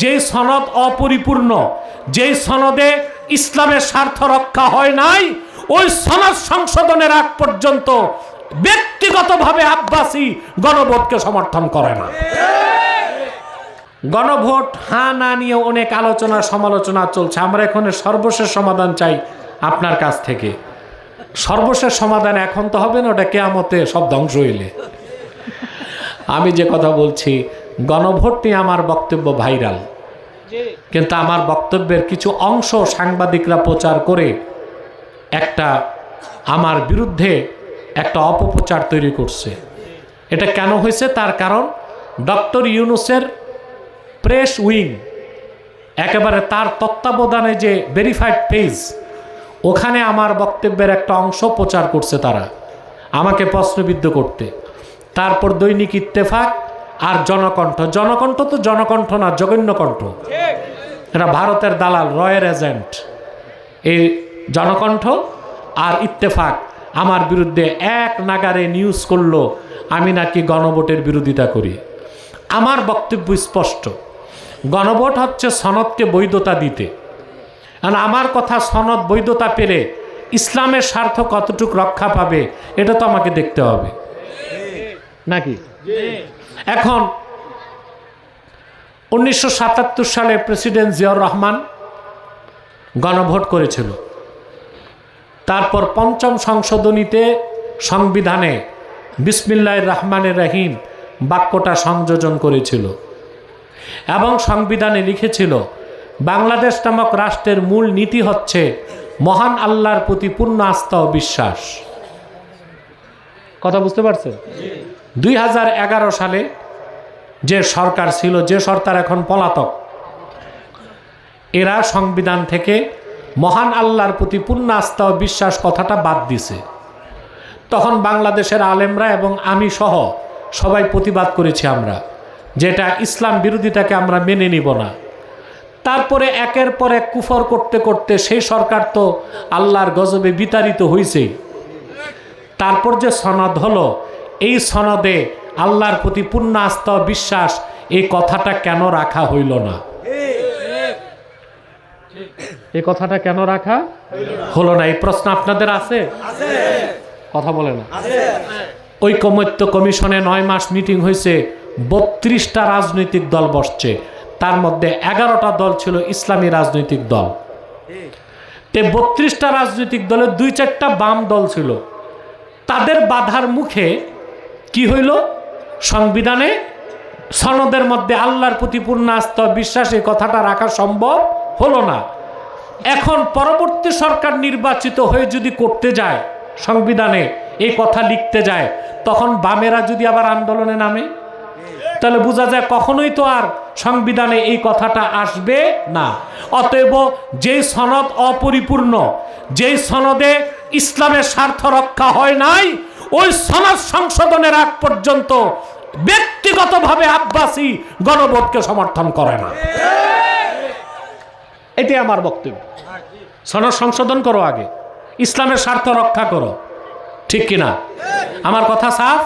যেই সনদ অপরিপূর্ণ যেই সনদে ইসলামের স্বার্থ রক্ষা হয় নাই, ওই সনদ সংশোধনের আগ পর্যন্ত ব্যক্তিগতভাবে আব্বাসী গণভোটকে সমর্থন করে না। গণভোট হ্যাঁ না নিয়ে অনেক আলোচনা সমালোচনা চলছে। আমরা এখন সর্বশেষ সমাধান চাই আপনার কাছ থেকে। সর্বশেষ সমাধান এখন তো হবে না, ওটা কেয়ামতে সব ধ্বংস হইলে। আমি যে কথা বলছি গণভোট নিয়ে আমার বক্তব্য ভাইরাল। কিন্তু আমার বক্তব্যের কিছু অংশ সাংবাদিকরা প্রচার করে একটা আমার বিরুদ্ধে একটা অপপ্রচার তৈরি করছে। এটা কেন হয়েছে? তার কারণ ডক্টর ইউনুসের প্রেস উইং একেবারে তার তত্ত্বাবধানে যে ভেরিফাইড পেজ ওখানে আমার বক্তব্যের একটা অংশ প্রচার করছে তারা আমাকে প্রশ্নবিদ্ধ করতে। তারপর দৈনিক ইত্তেফাক আর জনকণ্ঠ। জনকণ্ঠ তো জনকণ্ঠ না, জঘন্য কণ্ঠ। এটা ভারতের দালাল, রয়ের এজেন্ট। এই জনকণ্ঠ আর ইত্তেফাক আমার বিরুদ্ধে এক নাগারে নিউজ করল, আমি নাকি গণভোটের বিরোধিতা করি। আমার বক্তব্য স্পষ্ট। গণভোট হচ্ছে সনদকে বৈধতা দিতে। আর আমার কথা সনদ বৈধতা পেলে ইসলামের স্বার্থ কতটুকু রক্ষা পাবে, এটা তো আমাকে দেখতে হবে। নাকি? এখন উনিশশো সাতাত্তর সালে প্রেসিডেন্ট জিয়াউর রহমান গণভোট করেছিল। তারপর পঞ্চম সংশোধনীতে সংবিধানে বিসমিল্লাহ রহমানের রহিম বাক্যটা সংযোজন করেছিল এবং সংবিধানে লিখেছিল, বাংলাদেশ নামক রাষ্ট্রের মূল নীতি হচ্ছে মহান আল্লাহর প্রতি পূর্ণ আস্থা ও বিশ্বাস। কথা বুঝতে পারছেন? দুই হাজার এগারো সালে যে সরকার ছিল, যে সরকার এখন পলাতক, এরা সংবিধান থেকে মহান আল্লাহর প্রতি পূর্ণ আস্থা ও বিশ্বাস কথাটা বাদ দিছে। তখন বাংলাদেশের আলেমরা এবং আমি সহ সবাই প্রতিবাদ করেছি আমরা, যেটা ইসলাম বিরোধিতাকে আমরা মেনে নিব না। তারপরে একের পর এক কুফর করতে করতে সেই সরকার তো আল্লাহর গজবে বিতাড়িত হয়েছেই তারপর যে সনদ হলো এই সনদে আল্লাহর প্রতি পূর্ণ আস্থা বিশ্বাস, এই কথাটা কেন রাখা হইল না? এই কথাটা কেন রাখা হলো না? এই প্রশ্ন আপনাদের আছে? কথা বলে না। ঐকমত্য কমিশনে নয় মাস মিটিং হয়েছে, বত্রিশটা রাজনৈতিক দল বসছে, তার মধ্যে এগারোটা দল ছিল ইসলামী রাজনৈতিক দল। তে বত্রিশটা রাজনৈতিক দলের দুই চারটা বাম দল ছিল। তাদের বাধার মুখে কি হইল? সংবিধানে সনদের মধ্যে আল্লাহর প্রতি পূর্ণ আস্থা বিশ্বাস এই কথাটা রাখা সম্ভব হলো না। এখন পরবর্তী সরকার নির্বাচিত হয়ে যদি করতে যায়, সংবিধানে এই কথা লিখতে যায়, তখন বামেরা যদি আবার আন্দোলনে নামে? তাহলে বোঝা যায় কখনোই তো আর সংবিধানে এই কথাটা আসবে না। অতএব যেই সনদ অপরিপূর্ণ, যেই সনদে ইসলামের স্বার্থ রক্ষা হয় নাই ওই সমাজ সংশোধনের আগ পর্যন্ত ব্যক্তিগতভাবে আব্বাসী গণবোধকে সমর্থন করে না। এটি আমার বক্তব্য। সনদ সংশোধন করো আগে। ইসলামের স্বার্থ রক্ষা করো। ঠিক কিনা? আমার কথা সাফ?